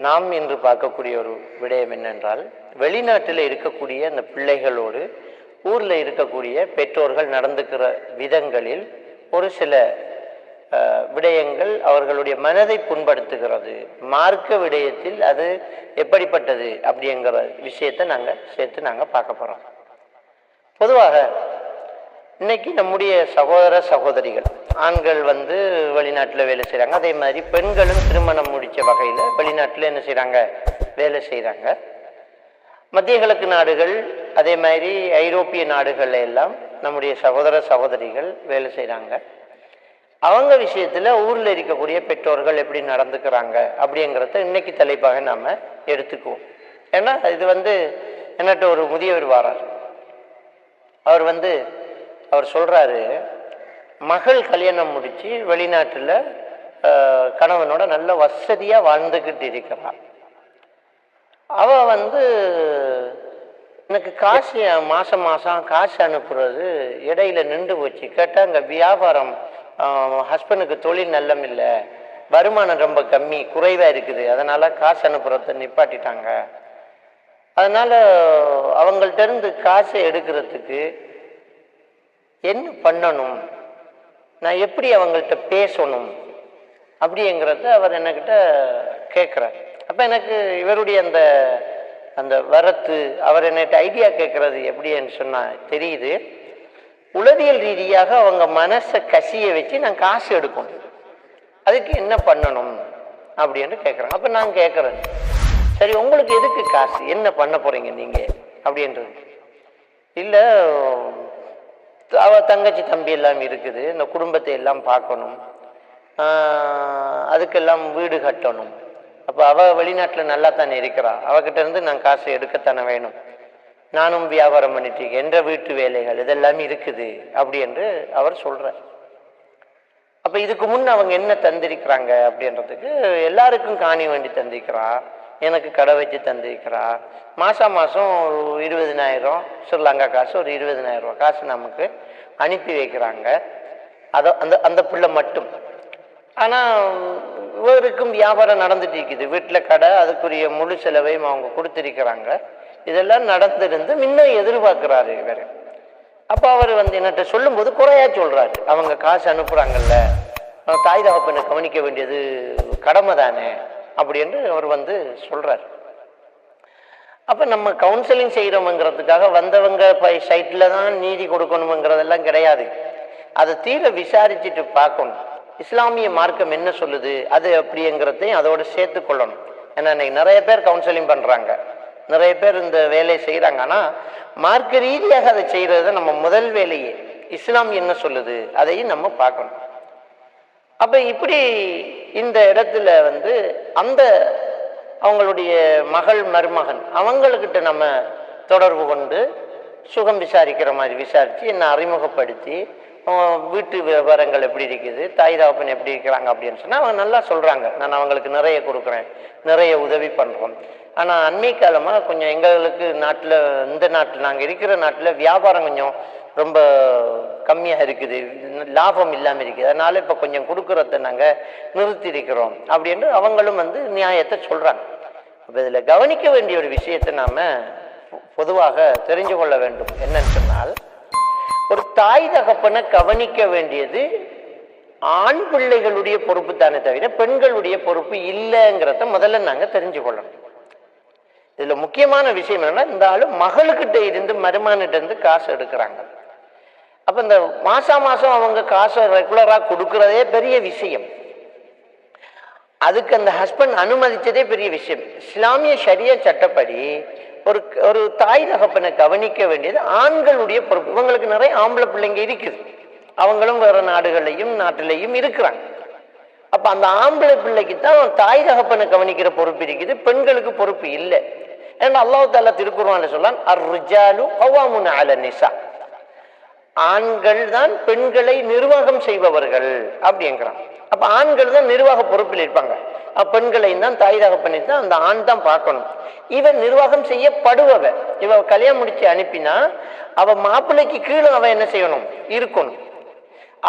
நாம் இன்று பார்க்கக்கூடிய ஒரு விடயம் என்னென்றால் வெளிநாட்டில் இருக்கக்கூடிய அந்த பிள்ளைகளோடு ஊரில் இருக்கக்கூடிய பெற்றோர்கள் நடந்துக்கிற விதங்களில் ஒரு சில விடயங்கள் அவர்களுடைய மனதை புண்படுத்துகிறது. மார்க்க விடயத்தில் அது எப்படிப்பட்டது அப்படிங்கிற விஷயத்தை நாங்கள் சேர்த்து நாங்கள் பார்க்க போகிறோம் பொதுவாக இன்னைக்கு நம்முடைய சகோதர சகோதரிகள். ஆண்கள் வந்து வெளிநாட்டில் வேலை செய்கிறாங்க அதே மாதிரி பெண்களும் திருமணம் முடித்த வகையில் வெளிநாட்டில் என்ன செய்கிறாங்க வேலை செய்கிறாங்க மத்திய கிழக்கு நாடுகள் அதே மாதிரி ஐரோப்பிய நாடுகள் எல்லாம் நம்முடைய சகோதர சகோதரிகள் வேலை செய்கிறாங்க அவங்க விஷயத்தில் ஊரில் இருக்கக்கூடிய பெற்றோர்கள் எப்படி நடந்துக்கிறாங்க அப்படிங்கிறத இன்னைக்கு தலைப்பாக நாம் எடுத்துக்குவோம். ஏன்னா இது வந்து என்னட்ட ஒரு முதியவர் வாரார். அவர் வந்து அவர் சொல்கிறாரு மகள் கல்யாணம் முடித்து வெளிநாட்டில் கணவனோட நல்ல வசதியாக வாழ்ந்துக்கிட்டு இருக்கிறான். அவ வந்து எனக்கு காசு மாதம் மாதம் காசு அனுப்புறது இடையில நின்று போச்சு. கேட்டால் அங்கே வியாபாரம் ஹஸ்பண்டுக்கு தொழில் நல்லம் இல்லை. வருமானம் ரொம்ப கம்மி குறைவாக இருக்குது. அதனால் காசு அனுப்புறத நிப்பாட்டிட்டாங்க. அதனால் அவங்கள்ட்ட இருந்து காசை எடுக்கிறதுக்கு என்ன பண்ணணும்? நான் எப்படி அவங்கள்ட்ட பேசணும்? அப்படிங்கிறத அவர் என்கிட்ட கேட்குறார். அப்போ எனக்கு இவருடைய அந்த அந்த வரத்து அவர் என்கிட்ட ஐடியா கேட்குறது எப்படின்னு சொன்னால் தெரியுது. உளவியல் ரீதியாக அவங்க மனசை கசிய வச்சு நான் காசு எடுக்கணும். அதுக்கு என்ன பண்ணணும்? அப்படின்னு கேட்குறேன் அப்போ நான் கேட்குறேன் சரி உங்களுக்கு எதுக்கு காசு? என்ன பண்ண போகிறீங்க நீங்கள் அப்படின்றது இல்லை அவ தங்கச்சி தம்பி எல்லாம் இருக்குது. இந்த குடும்பத்தை எல்லாம் பார்க்கணும். அதுக்கெல்லாம் வீடு கட்டணும். அப்போ அவள் வெளிநாட்டில் நல்லா தானே இருக்கிறாள் அவகிட்ட இருந்து நான் காசு எடுக்கத்தானே வேணும். நானும் வியாபாரம் பண்ணிட்டு இருக்கேன். என்ற வீட்டு வேலைகள் இதெல்லாம் இருக்குது அப்படி என்று அவர் சொல்கிறார் அப்போ இதுக்கு முன் அவங்க என்ன தந்திருக்கிறாங்க அப்படின்றதுக்கு எல்லாருக்கும் காணி வேண்டி தந்திருக்கிறா. எனக்கு கடை வச்சு தந்திருக்கிறா. மாதம் மாதம் ஒரு இருபதினாயிரம் ஸ்ரீலங்கா காசு ஒரு இருபதினாயிரரூவா காசு நமக்கு அனுப்பி வைக்கிறாங்க. அதை அந்த அந்த பிள்ளை மட்டும். ஆனால் இவருக்கும் வியாபாரம் நடந்துட்டு இருக்குது. வீட்டில் கடை அதுக்குரிய முழு செலவையும் அவங்க கொடுத்துருக்கிறாங்க. இதெல்லாம் நடந்திருந்து இன்னும் எதிர்பார்க்குறாரு இவர். அப்போ அவர் வந்து என்னட்ட சொல்லும்போது குறையா சொல்கிறாரு அவங்க காசு அனுப்புகிறாங்கல்ல தாய் தகப்பனை கவனிக்க வேண்டியது கடமை தானே அப்படின்னு அவர் வந்து சொல்றாரு. அப்போ நம்ம கவுன்சிலிங் செய்கிறோமுங்கிறதுக்காக வந்தவங்க பை சைட்டில் தான் நீதி கொடுக்கணுங்கிறதெல்லாம் கிடையாது. அதை தீர விசாரிச்சுட்டு பார்க்கணும். இஸ்லாமிய மார்க்கம் என்ன சொல்லுது அது அப்படிங்கிறதையும் அதோட சேர்த்து கொள்ளணும். ஏன்னா இன்னைக்கு நிறைய பேர் கவுன்சிலிங் பண்ணுறாங்க நிறைய பேர் இந்த வேலையை செய்கிறாங்க ஆனால் மார்க்க ரீதியாக அதை செய்கிறது நம்ம முதல் வேலையே. இஸ்லாம் என்ன சொல்லுது அதையும் நம்ம பார்க்கணும். அப்போ இப்படி இந்த இடத்துல வந்து அந்த அவங்களுடைய மகள் மருமகன் அவங்களுக்கிட்ட நம்ம தொடர்பு கொண்டு சுகம் விசாரிக்கிற மாதிரி விசாரித்து என்னை அறிமுகப்படுத்தி வீட்டு விவரங்கள் எப்படி இருக்குது தாய் தாப்பன் எப்படி இருக்கிறாங்க அப்படின்னு சொன்னால் அவங்க நல்லா சொல்கிறாங்க நான் அவங்களுக்கு நிறைய கொடுக்குறேன் நிறைய உதவி பண்ணுறோம் ஆனால் அண்மை காலமாக கொஞ்சம் எங்களுக்கு நாட்டில் இந்த நாட்டில் நாங்கள் இருக்கிற நாட்டில் வியாபாரம் கொஞ்சம் ரொம்ப கம்மியாக இருக்குது. லாபம் இல்லாமல் இருக்குது. அதனால் இப்போ கொஞ்சம் கொடுக்குறத நாங்கள் நிறுத்தியிருக்கிறோம். அப்படின்னு அவங்களும் வந்து நியாயத்தை சொல்கிறாங்க அப்போ இதில் கவனிக்க வேண்டிய ஒரு விஷயத்தை நாம் பொதுவாக தெரிஞ்சு கொள்ள வேண்டும். என்னன்னு சொன்னால் ஒரு தாய் தகப்பனை கவனிக்க வேண்டியது ஆண் பிள்ளைகளுடைய பொறுப்பு தானே தவிர பெண்களுடைய பொறுப்பு இல்லைங்கிறத முதல்ல நாங்கள் தெரிஞ்சு கொள்ளணும். இதில் முக்கியமான விஷயம் என்னென்னா இந்த ஆளு மகளுக்கிட்ட இருந்து மருமானிட்ட இருந்து காசு எடுக்கிறாங்க. அப்ப இந்த மாசா மாசம் அவங்க காசை ரெகுலரா கொடுக்கறதே பெரிய விஷயம். அதுக்கு அந்த ஹஸ்பண்ட் அனுமதிச்சதே பெரிய விஷயம். இஸ்லாமிய ஷரிய சட்டப்படி ஒரு ஒரு தாய் தகப்பனை கவனிக்க வேண்டியது ஆண்களுடைய பொறுப்பு. இவங்களுக்கு நிறைய ஆம்பளை பிள்ளைங்க இருக்குது. அவங்களும் வேற நாடுகளையும் நாட்டிலையும் இருக்கிறாங்க. அப்ப அந்த ஆம்பளை பிள்ளைக்கு தான் தாய் தகப்பனை கவனிக்கிற பொறுப்பு இருக்குது. பெண்களுக்கு பொறுப்பு இல்லை. ஏன்னா அல்லாஹு தாலா திருக்குறான்னு சொல்லான் அர் ரிஜாலு கவாமுன் அல நிசா ஆண்கள் தான் பெண்களை நிர்வாகம் செய்பவர்கள் அப்படிங்கிறான். அப்ப ஆண்கள் தான் நிர்வாக பொறுப்பில் இருப்பாங்க. பெண்களை தான் தாய் தகப்பனை தான் அந்த ஆண் தான் பார்க்கணும். இவன் நிர்வாகம் செய்யப்படுவவ இவ கல்யாணம் முடிச்சு அனுப்பினா அவ மாப்பிள்ளைக்கு கீழே அவன் என்ன செய்யணும்? இருக்கணும்.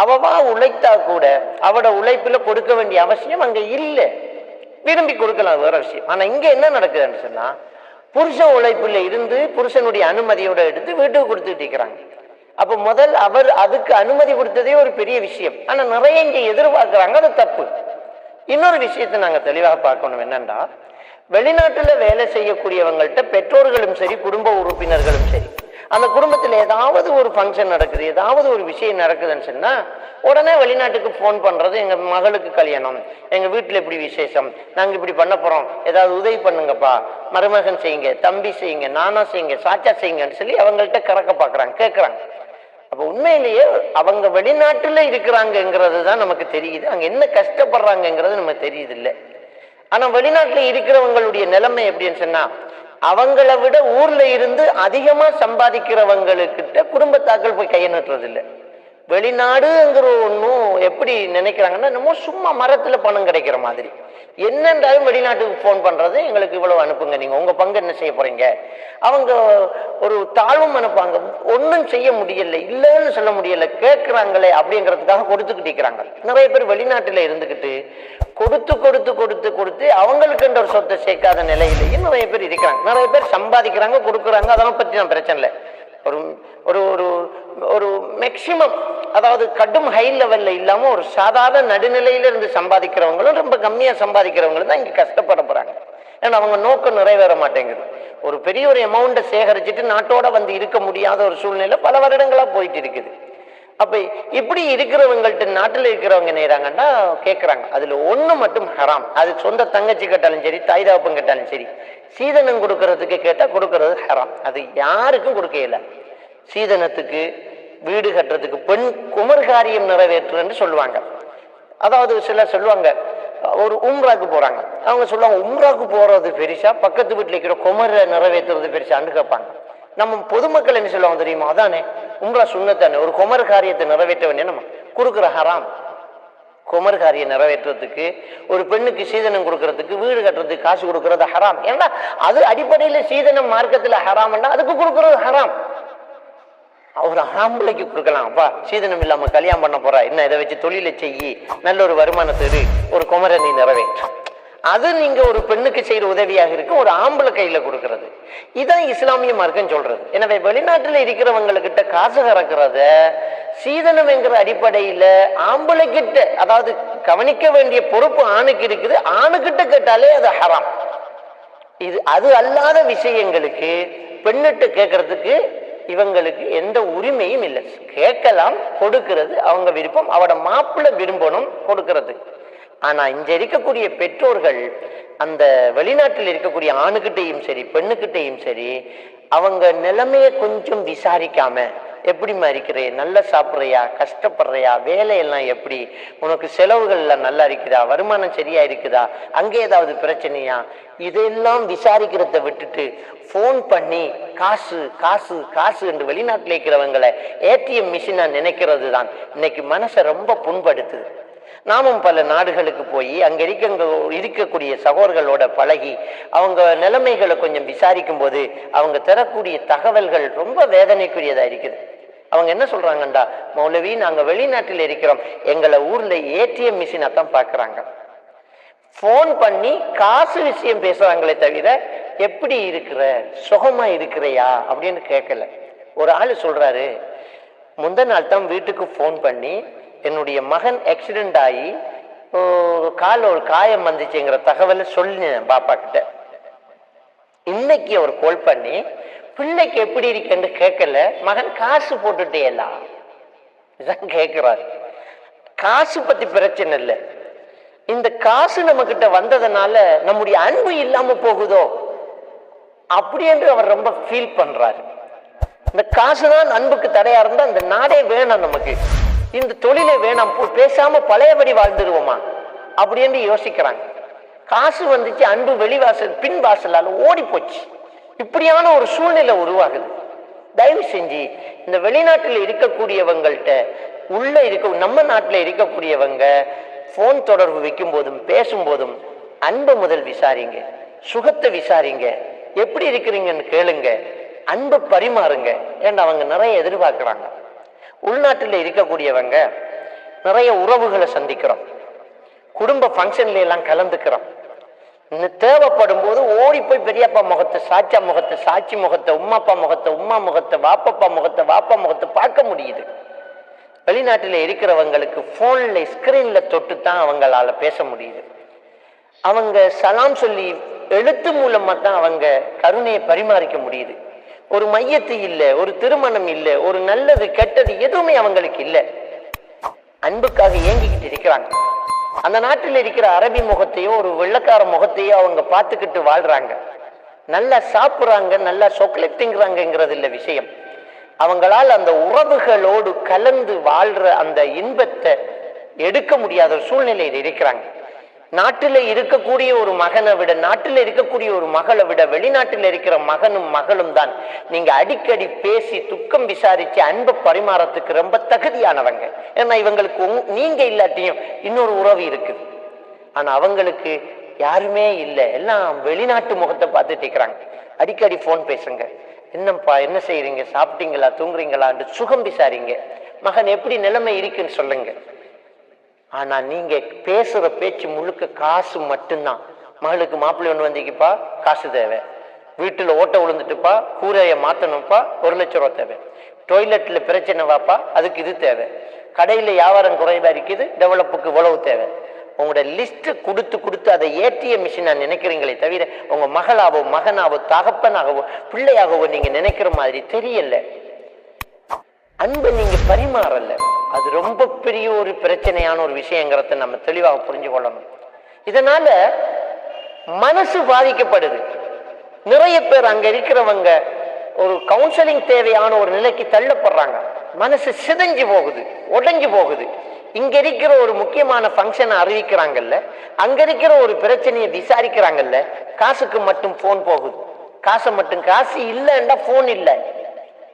அவவா உழைத்தா கூட அவட உழைப்புல கொடுக்க வேண்டிய அவசியம் அங்க இல்லை. விரும்பி கொடுக்கலாம் வேற விஷயம். ஆனா இங்க என்ன நடக்குதுன்னு சொன்னா புருஷ உழைப்புல இருந்து புருஷனுடைய அனுமதியோட எடுத்து வீட்டுக்கு கொடுத்துட்டு இருக்கிறாங்க. அப்ப முதல் அவர் அதுக்கு அனுமதி கொடுத்ததே ஒரு பெரிய விஷயம். ஆனா நிறைய இங்க எதிர்பார்க்கிறாங்க அது தப்பு. இன்னொரு விஷயத்தை நாங்க தெளிவாக பார்க்கணும் என்னன்னா வெளிநாட்டுல வேலை செய்யக்கூடியவங்கள்ட்ட பெற்றோர்களும் சரி குடும்ப உறுப்பினர்களும் சரி அந்த குடும்பத்துல ஏதாவது ஒரு ஃபங்க்ஷன் நடக்குது ஏதாவது ஒரு விஷயம் நடக்குதுன்னு சொன்னா உடனே வெளிநாட்டுக்கு ஃபோன் பண்றது எங்க மகளுக்கு கல்யாணம் எங்க வீட்டில் இப்படி விசேஷம் நாங்க இப்படி பண்ண போறோம் ஏதாவது உதவி பண்ணுங்கப்பா மருமகன் செய்யுங்க தம்பி செய்யுங்க நானா செய்யுங்க சாச்சா செய்யுங்கன்னு சொல்லி அவங்கள்ட்ட கறக்க பாக்குறாங்க கேட்குறாங்க அப்ப உண்மையிலேயே அவங்க வெளிநாட்டுல இருக்கிறாங்கங்கிறது தான் நமக்கு தெரியுது. அங்க என்ன கஷ்டப்படுறாங்கங்கிறது நமக்கு தெரியுது இல்லை ஆனா வெளிநாட்டுல இருக்கிறவங்களுடைய நிலைமை எப்படின்னு சொன்னா அவங்கள விட ஊர்ல இருந்து அதிகமா சம்பாதிக்கிறவங்களுக்கிட்ட குடும்பத்தாக்கள் போய் கையை நட்டுறது இல்லை வெளிநாடுங்கிற ஒன்றும் எப்படி நினைக்கிறாங்கன்னா என்னமோ சும்மா மரத்தில் பணம் கிடைக்கிற மாதிரி. என்னென்றாலும் வெளிநாட்டுக்கு ஃபோன் பண்ணுறது எங்களுக்கு இவ்வளோ அனுப்புங்க. நீங்கள் உங்கள் பங்கு என்ன செய்ய போகிறீங்க அவங்க ஒரு தாழ்வும் அனுப்பாங்க ஒன்றும் செய்ய முடியல இல்லைன்னு சொல்ல முடியலை கேட்குறாங்களே அப்படிங்கிறதுக்காக கொடுத்துக்கிட்டிருக்கிறாங்க நிறைய பேர் வெளிநாட்டில் இருந்துக்கிட்டு கொடுத்து கொடுத்து கொடுத்து கொடுத்து அவங்களுக்குன்ற ஒரு சொத்தை சேர்க்காத நிலையிலேயும் நிறைய பேர் இருக்கிறாங்க. நிறைய பேர் சம்பாதிக்கிறாங்க கொடுக்குறாங்க. அதெல்லாம் பற்றி நான் பிரச்சனை இல்லை. ஒரு ஒரு ஒரு ஒரு மேக்சிமம் அதாவது கடும் ஹை லெவல்ல இல்லாம ஒரு சாதாரண நடுநிலையில இருந்து சம்பாதிக்கிறவங்களும் ரொம்ப கம்மியா சம்பாதிக்கிறவங்களும் தான் இங்க கஷ்டப்பட போறாங்க. ஏன்னா அவங்க நோக்கம் நிறைவேற மாட்டேங்குது. ஒரு பெரிய ஒரு அமௌண்ட்டை சேகரிச்சுட்டு நாட்டோட வந்து இருக்க முடியாத ஒரு சூழ்நிலை பல வருடங்களா போயிட்டு இருக்குது. அப்ப இப்படி இருக்கிறவங்கள்ட்ட நாட்டில் இருக்கிறவங்க நேராங்கன்னா கேட்கறாங்க அதுல ஒண்ணு மட்டும் ஹராம் அது சொந்த தங்கச்சி கேட்டாலும் சரி தாய் தாப்பம் கேட்டாலும் சரி சீதனம் கொடுக்கறதுக்கு கேட்டா கொடுக்கறது ஹராம் அது யாருக்கும் கொடுக்கல சீதனத்துக்கு வீடு கட்டுறதுக்கு பெண் குமர் காரியம் நிறைவேற்றுன்னு சொல்லுவாங்க. அதாவது சிலர் சொல்லுவாங்க ஒரு உம்ராக்கு போறாங்க. அவங்க சொல்லுவாங்க உம்ராக்கு போறது பெருசா பக்கத்து வீட்டில் இருக்கிற குமரை நிறைவேற்றுறது பெருசான்னு கேட்பாங்க. நம்ம பொதுமக்கள் என்ன சொல்லுவாங்க தெரியுமா? அதானே உம்ரா சுண்ணத்தானே ஒரு குமர் காரியத்தை நிறைவேற்ற வேண்டிய நம்ம கொடுக்குற ஹராம். குமர் காரியம் நிறைவேற்றுறதுக்கு ஒரு பெண்ணுக்கு சீதனம் கொடுக்கறதுக்கு வீடு கட்டுறதுக்கு காசு கொடுக்கறது ஹராம். ஏன்னா அது அடிப்படையில் சீதனம் மார்க்கத்தில் ஹராம்னா அதுக்கு கொடுக்கறது ஹராம். ஒரு ஆம்பளைக்கு கொடுக்கலாம். அப்பா சீதனம் இல்லாம கல்யாணம் பண்ண போறா. என்ன இதை வச்சு தொழிலை செய்யி நல்ல ஒரு வருமானத்தை ஒரு குமரை நீ நிறைவேற்றும் அது நீங்க ஒரு பெண்ணுக்கு செய்யற உதவியாக இருக்கு ஒரு ஆம்பளை கையில கொடுக்கறது. இதான் இஸ்லாமிய மார்க்கம் சொல்றது. எனவே வெளிநாட்டுல இருக்கிறவங்ககிட்ட காசு கறக்கிறத சீதனம் என்கிற அடிப்படையில ஆம்பளை கிட்ட அதாவது கவனிக்க வேண்டிய பொறுப்பு ஆணுக்கு இருக்குது. ஆணுகிட்ட கேட்டாலே அது ஹராம். இது அது அல்லாத விஷயங்களுக்கு பெண்ணிட்ட கேட்கறதுக்கு இவங்களுக்கு எந்த உரிமையும் இல்லை. கேட்கலாம் கொடுக்கிறது அவங்க விருப்பம் அவட மாப்பிள்ளை விரும்பணும் கொடுக்கிறது. ஆனா இங்க இருக்கக்கூடிய பெற்றோர்கள் அந்த வெளிநாட்டில் இருக்கக்கூடிய ஆணுகிட்டையும் சரி பெண்ணுக்கிட்டையும் சரி அவங்க நிலைமையை கொஞ்சம் விசாரிக்காம எப்படிம்மா இருக்கிறே நல்லா சாப்பிட்றியா? கஷ்டப்படுறியா? வேலையெல்லாம் எப்படி? உனக்கு செலவுகள்லாம் நல்லா இருக்குதா? வருமானம் சரியா இருக்குதா? அங்கே ஏதாவது பிரச்சனையா? இதெல்லாம் விசாரிக்கிறத விட்டுட்டு ஃபோன் பண்ணி காசு காசு காசு என்று வெளிநாட்டில் இருக்கிறவங்களை ஏடிஎம் மிஷினாக நினைக்கிறது தான் இன்னைக்கு மனசை ரொம்ப புண்படுத்துது. நாமும் பல நாடுகளுக்கு போய் அங்கே இருக்க இருக்கக்கூடிய சகோதரர்களோட பழகி அவங்க நிலைமைகளை கொஞ்சம் விசாரிக்கும் போது அவங்க தரக்கூடிய தகவல்கள் ரொம்ப வேதனைக்குரியதாக இருக்குது. அவங்க என்ன சொல்கிறாங்கண்டா மௌலவி நாங்கள் வெளிநாட்டில் இருக்கிறோம். எங்களை ஊரில் ஏடிஎம் மிஷினை தான் பார்க்குறாங்க ஃபோன் பண்ணி காசு விஷயம் பேசுகிறாங்களே தவிர எப்படி இருக்கிற? சுகமாக இருக்கிறையா? அப்படின்னு கேட்கல ஒரு ஆள் சொல்கிறாரு முந்த நாள் தான் வீட்டுக்கு ஃபோன் பண்ணி என்னுடைய மகன் ஆக்சிடென்ட் ஆகி ஓ, ஒரு காயம் வந்துச்சுங்கிற தகவலை சொல்லினேன் பாப்பா கிட்ட. இன்னைக்கு அவர் கோல் பண்ணி பிள்ளைக்கு எப்படி இருக்கேன்னு கேட்கல. மகன் காசு போட்டுட்டேலாம் இதான் கேட்கிறாரு. காசு பத்தி பிரச்சனை இல்லை. இந்த காசு நம்ம கிட்ட வந்ததுனால நம்முடைய அன்பு இல்லாம போகுதோ? அப்படி என்று அவர் ரொம்ப ஃபீல் பண்றாரு. இந்த காசு தான் அன்புக்கு தடையா இருந்தா இந்த நாடே வேணாம் நமக்கு. இந்த தொழிலே வேணாம் போ- பேசாம பழையபடி வாழ்ந்துருவோமா? அப்படி என்று யோசிக்கிறாங்க. காசு வந்துச்சு அன்பு வெளிவாசல் பின் வாசலால் ஓடி போச்சு. இப்படியான ஒரு சூழ்நிலை உருவாகுது. தயவு செஞ்சு இந்த வெளிநாட்டில் இருக்கக்கூடியவங்கள்ட்ட உள்ள இருக்க நம்ம நாட்டில் இருக்கக்கூடியவங்க ஃபோன் தொடர்பு வைக்கும் போதும் பேசும்போதும் அன்பை முதல் விசாரிங்க. சுகத்தை விசாரிங்க. எப்படி இருக்கிறீங்கன்னு கேளுங்க. அன்பை பரிமாறுங்க. ஏன்னா அவங்க நிறைய எதிர்பார்க்குறாங்க. உள்நாட்டில் இருக்கக்கூடியவங்க நிறைய உறவுகளை சந்திக்கிறோம். குடும்ப ஃபங்க்ஷன்ல எல்லாம் கலந்துக்கிறோம். தேவைப்படும் போது ஓடி போய் பெரியப்பா முகத்தை சாச்சா முகத்தை சாட்சி முகத்தை உம்மாப்பா முகத்தை உம்மா முகத்தை வாப்பப்பா முகத்தை வாப்பா முகத்தை பார்க்க முடியுது. வெளிநாட்டில் இருக்கிறவங்களுக்கு ஃபோனில் ஸ்கிரீனில் தொட்டு தான் அவங்களால பேச முடியுது. அவங்க சலாம் சொல்லி எழுத்து மூலமாக தான் அவங்க கருணையை பரிமாறிக்க முடியுது. ஒரு மையத்து இல்லை ஒரு திருமணம் இல்லை ஒரு நல்லது கெட்டது எதுவுமே அவங்களுக்கு இல்லை. அன்புக்காக ஏங்கிக்கிட்டு இருக்கிறாங்க. அந்த நாட்டில் இருக்கிற அரபி முகத்தையோ ஒரு வெள்ளக்கார முகத்தையோ அவங்க பார்த்துக்கிட்டு வாழ்றாங்க. நல்லா சாப்பிட்றாங்க நல்லா சொக்லேட் திங்குறாங்கங்கிறது இல்லை விஷயம். அவங்களால் அந்த உறவுகளோடு கலந்து வாழ்ற அந்த இன்பத்தை எடுக்க முடியாத சூழ்நிலையில் இருக்கிறாங்க. நாட்டில் இருக்கக்கூடிய ஒரு மகனை விட நாட்டில் இருக்கக்கூடிய ஒரு மகளை விட வெளிநாட்டில் இருக்கிற மகனும் மகளும் தான். நீங்க அடிக்கடி பேசி துக்கம் விசாரிச்சு அன்பு பரிமாறத்துக்கு ரொம்ப தகுதியானவங்க. ஏன்னா இவங்களுக்கு உங்க- நீங்க இல்லாட்டியும் இன்னொரு உறவு இருக்குது. ஆனா அவங்களுக்கு யாருமே இல்லை. எல்லாம் வெளிநாட்டு முகத்தை பார்த்துட்டு இருக்கிறாங்க. அடிக்கடி ஃபோன் பேசுங்க. என்னப்பா என்ன செய்யறீங்க சாப்பிட்டீங்களா? தூங்குறீங்களான்னு சுகம் விசாரிங்க. மகன் எப்படி நிலைமை இருக்குன்னு சொல்லுங்க. ஆனா நீங்க பேசுற பேச்சு முழுக்க காசு மட்டும்தான். மகளுக்கு மாப்பிள்ளை ஒன்று வந்திக்குப்பா காசு தேவை. வீட்டில் ஓட்ட விழுந்துட்டுப்பா கூரையை மாற்றணும்ப்பா ஒரு லட்ச ரூபா தேவை. டொய்லெட்டில் பிரச்சனை வாப்பா அதுக்கு இது தேவை. கடையில் வியாபாரம் குறைவாக இருக்குது டெவலப்புக்கு உழவு தேவை. உங்களோட லிஸ்ட்டு கொடுத்து கொடுத்து அதை ஏற்றிய நான் நினைக்கிறீங்களே தவிர உங்கள் மகளாவோ மகனாவோ தகப்பனாகவோ பிள்ளையாகவோ நீங்கள் நினைக்கிற மாதிரி தெரியல. அன்பை நீங்கள் பரிமாறலை. அது ரொம்ப பெரிய ஒரு பிரச்சனையான ஒரு விஷயங்கிறத நம்ம தெளிவாக புரிஞ்சு கொள்ளணும் இதனால மனசு பாதிக்கப்படுது. நிறைய பேர் அங்க இருக்கிறவங்க ஒரு கவுன்சிலிங் தேவையான ஒரு நிலைக்கு தள்ளப்படுறாங்க. மனசு சிதைஞ்சு போகுது உடைஞ்சு போகுது. இங்க இருக்கிற ஒரு முக்கியமான ஃபங்க்ஷனை அறிவிக்கிறாங்கல்ல அங்க இருக்கிற ஒரு பிரச்சனையை விசாரிக்கிறாங்கல்ல காசுக்கு மட்டும் போன் போகுது. காசை மட்டும் காசு இல்லைன்னா போன் இல்லை.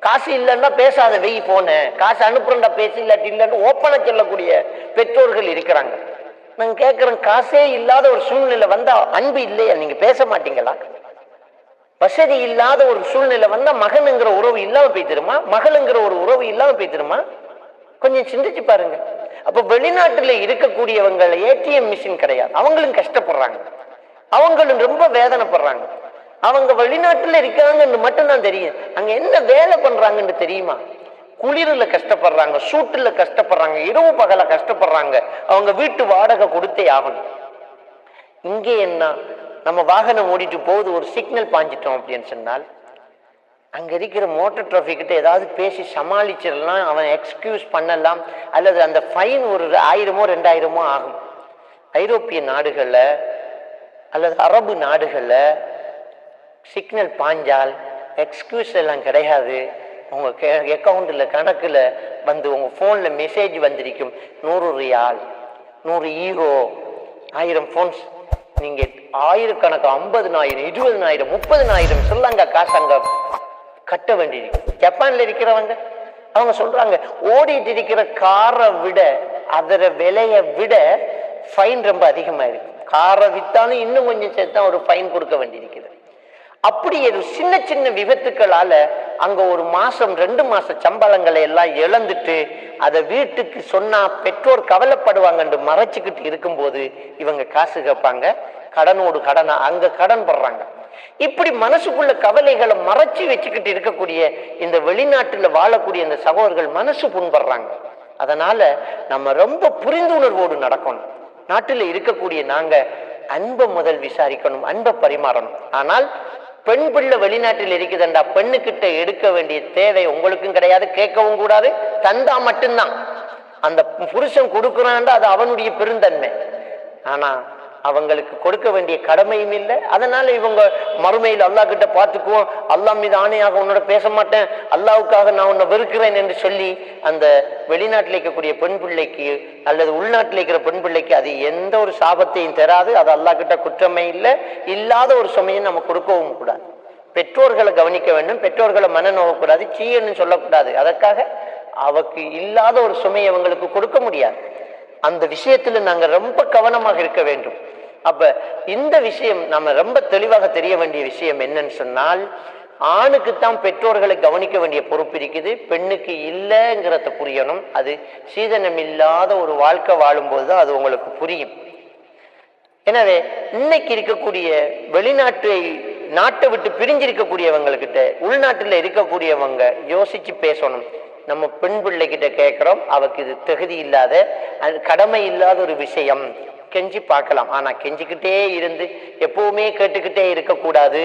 காசு இல்லைன்னா பேசாத வெய் போன காசு அனுப்புறண்டா பேசு இல்லாட்டி இல்லைன்னு ஓப்பனை சொல்லக்கூடிய பெற்றோர்கள் இருக்கிறாங்க. நாங்கள் கேட்குறோம் காசே இல்லாத ஒரு சூழ்நிலை வந்தா அன்பு இல்லையா? நீங்க பேச மாட்டீங்களா? வசதி இல்லாத ஒரு சூழ்நிலை வந்தா மகனுங்கிற உறவு இல்லாம போய்த்திருமா மகளுங்கிற ஒரு உறவு இல்லாம போய்த்திருமா கொஞ்சம் சிந்திச்சு பாருங்க. அப்ப வெளிநாட்டுல இருக்கக்கூடியவங்க ஏடிஎம் மிஷின் கிடையாது. அவங்களும் கஷ்டப்படுறாங்க. அவங்களும் ரொம்ப வேதனைப்படுறாங்க. அவங்க வெளிநாட்டுல இருக்காங்கன்னு மட்டும்தான் தெரியும். அங்க என்ன வேலை பண்றாங்கன்னு தெரியுமா? குளிரில் கஷ்டப்படுறாங்க சூட்டில் கஷ்டப்படுறாங்க இரவு பகல கஷ்டப்படுறாங்க. அவங்க வீட்டு வாடகை கொடுத்தே ஆகணும். இங்கே என்ன? நம்ம வாகனம் ஓடிட்டு போகுது ஒரு சிக்னல் பாஞ்சிட்டோம் அப்படின்னு சொன்னால் அங்கே இருக்கிற மோட்டர் டிராஃபிக்கிட்ட ஏதாவது பேசி சமாளிச்சிடலாம் அவன் எக்ஸ்கியூஸ் பண்ணலாம் அல்லது அந்த ஃபைன் ஒரு ஆயிரமோ ரெண்டாயிரமோ ஆகும். ஐரோப்பிய நாடுகளில் அல்லது அரபு நாடுகளில் சிக்னல் பாஞ்சால் எக்ஸ்கியூஸ் எல்லாம் கிடையாது. உங்கள் கே அக்கௌண்ட்டில் கணக்கில் வந்து உங்கள் ஃபோனில் மெசேஜ் வந்திருக்கும். நூறு ரியால் நூறு ஈரோ ஆயிரம் ஃபோன்ஸ் நீங்கள் ஆயிரக்கணக்கு ஐம்பதுனாயிரம் இருபதுனாயிரம் முப்பதுனாயிரம் ஸ்ரீலங்கா காசு கட்ட வேண்டியிருக்கு. ஜப்பானில் இருக்கிறவங்க அவங்க சொல்கிறாங்க ஓடிட்டு இருக்கிற காரை விட அதர விலையை விட ஃபைன் ரொம்ப அதிகமாக இருக்கு. காரை விற்றாலும் இன்னும் கொஞ்சம் சேர்த்தா ஒரு ஃபைன் கொடுக்க வேண்டியிருக்குது அப்படி ஒரு சின்ன சின்ன விபத்துக்களால அங்க ஒரு மாசம் ரெண்டு மாச சம்பளங்களை எல்லாம் இழந்துட்டு அதை வீட்டுக்கு சொன்னா பெற்றோர் கவலைப்படுவாங்கன்னு மறைச்சுக்கிட்டு இருக்கும்போது இவங்க காசு கேட்பாங்க. கடனோடு கடனா அங்க கடன் படுறாங்க. இப்படி மனசுக்குள்ள கவலைகளை மறைச்சு வச்சுக்கிட்டு இருக்கக்கூடிய இந்த வெளிநாட்டுல வாழக்கூடிய இந்த சகோதரர்கள் மனசு புண்படுறாங்க. அதனால நம்ம ரொம்ப புரிந்துணர்வோடு நடக்கணும். நாட்டில் இருக்கக்கூடிய நாங்க அன்பை முதல் விசாரிக்கணும் அன்பை பரிமாறணும். ஆனால் பெண் பிள்ளை வெளிநாட்டில் இருக்குதுண்டா பெண்ணுக்கிட்ட எடுக்க வேண்டிய தேவை உங்களுக்கும் கிடையாது கேட்கவும் கூடாது தந்தா மட்டும்தான். அந்த புருஷன் கொடுக்குறான்டா அது அவனுடைய பெருந்தன்மை. ஆனா அவங்களுக்கு கொடுக்க வேண்டிய கடமையும் இல்லை. அதனால இவங்க மறுமையில் அல்லாஹ் கிட்ட பார்த்துக்குவோம். அல்லாஹ் மீது ஆணையாக உன்னோட பேச மாட்டேன். அல்லாவுக்காக நான் உன்னை வெறுக்கிறேன் என்று சொல்லி அந்த வெளிநாட்டில் இருக்கக்கூடிய பெண் பிள்ளைக்கு அல்லது உள்நாட்டில் இருக்கிற பெண் பிள்ளைக்கு அது எந்த ஒரு சாபத்தையும் தராது. அது அல்லாஹ் கிட்ட குற்றமே இல்லை. இல்லாத ஒரு சுமையும் நம்ம கொடுக்கவும் கூடாது. பெற்றோர்களை கவனிக்க வேண்டும். பெற்றோர்களை மன நோகக்கூடாது சீயன்னு சொல்லக்கூடாது. அதற்காக அவக்கு இல்லாத ஒரு சுமையை அவங்களுக்கு கொடுக்க முடியாது. அந்த விஷயத்துல நாங்க ரொம்ப கவனமாக இருக்க வேண்டும். அப்ப இந்த விஷயம் நம்ம ரொம்ப தெளிவாக தெரிய வேண்டிய விஷயம் என்னன்னு சொன்னால் ஆணுக்குத்தான் பெற்றோர்களை கவனிக்க வேண்டிய பொறுப்பு இருக்குது. பெண்ணுக்கு இல்லைங்கிறத புரியணும். அது சீதனம் இல்லாத ஒரு வாழ்க்கை வாழும்போது தான் அது உங்களுக்கு புரியும். எனவே இன்னைக்கு இருக்கக்கூடிய வெளிநாட்டை நாட்டை விட்டு பிரிஞ்சிருக்கக்கூடியவங்கக்கிட்ட உள்நாட்டில் இருக்கக்கூடியவங்க யோசிச்சு பேசணும். நம்ம பெண் பிள்ளைகிட்ட கேட்குறோம் அவக்கு இது தகுதி இல்லாத அது கடமை இல்லாத ஒரு விஷயம். கெஞ்சி பார்க்கலாம். ஆனால் கெஞ்சிக்கிட்டே இருந்து எப்பவுமே கேட்டுக்கிட்டே இருக்கக்கூடாது.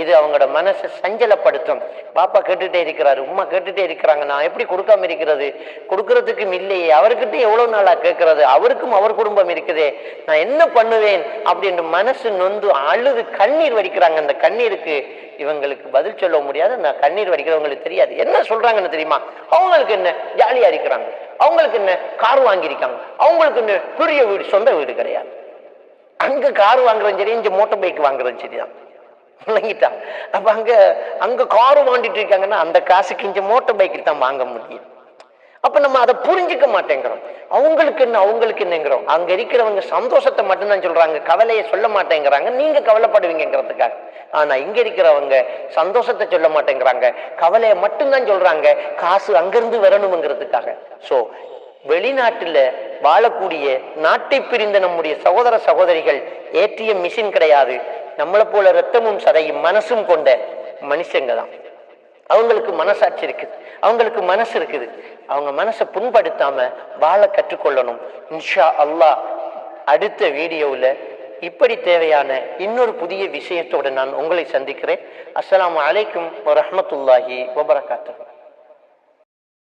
இது அவங்களோட மனசை சஞ்சலப்படுத்தும். பாப்பா கேட்டுகிட்டே இருக்கிறாரு உம்மா கேட்டுகிட்டே இருக்கிறாங்க நான் எப்படி கொடுக்காம இருக்கிறது? கொடுக்கறதுக்கும் இல்லையே அவர்கிட்ட எவ்வளோ நாளாக கேட்கறது? அவருக்கும் அவர் குடும்பம் இருக்குதே நான் என்ன பண்ணுவேன்? அப்படின்னு மனசு நொந்து அழுது கண்ணீர் வடிக்கிறாங்க. அந்த கண்ணீருக்கு இவங்களுக்கு பதில் சொல்ல முடியாது நான் கண்ணீர் வடிக்கிறவங்களுக்கு தெரியாது. என்ன சொல்றாங்கன்னு தெரியுமா? அவங்களுக்கு என்ன? ஜாலியா இருக்கிறாங்க. அவங்களுக்கு என்ன? கார் வாங்கியிருக்காங்க. அவங்களுக்கு என்ன? பெரிய வீடு சொந்த வீடு கிடையாது. அங்க கார் வாங்குறதும் சரி இங்க மோட்டார் பைக் வாங்குறதும் சரிதான். விளங்கிட்டான். அப்ப அங்க அங்க கார் வாங்கிட்டு இருக்காங்கன்னா அந்த காசுக்கு இங்க மோட்டர் பைக்கு தான் வாங்க முடியும். அப்ப நம்ம அதை புரிஞ்சுக்க மாட்டேங்கிறோம். அவங்களுக்கு என்ன அவங்களுக்கு என்னங்கிறோம். அங்க இருக்கிறவங்க சந்தோஷத்தை மட்டும்தான் சொல்றாங்க கவலையை சொல்ல மாட்டேங்கிறாங்க நீங்க கவலைப்படுவீங்கிறதுக்காக ஆனா இங்க இருக்கிறவங்க சந்தோஷத்தை சொல்ல மாட்டேங்கிறாங்க கவலையை மட்டும்தான் சொல்றாங்க காசு அங்கிருந்து வரணுங்கிறதுக்காக சோ வெளிநாட்டுல வாழக்கூடிய நாட்டை பிரிந்த நம்முடைய சகோதர சகோதரிகள் ஏடிஎம் மிஷின் கிடையாது. நம்மளை போல ரத்தமும் சதையும் மனசும் கொண்ட மனுஷங்க தான் அவங்களுக்கு மனசாட்சி இருக்குது. அவங்களுக்கு மனசு இருக்குது. அவங்க மனசை புண்படுத்தாம வாழ கற்றுக்கொள்ளணும். இன்ஷா அல்லாஹ் அடுத்த வீடியோவில் இப்படி தேவையான இன்னொரு புதிய விஷயத்தோடு நான் உங்களை சந்திக்கிறேன். அஸ்லாம் அலைக்கும் வரஹ்மத்துல்லாஹி வபரகாத்து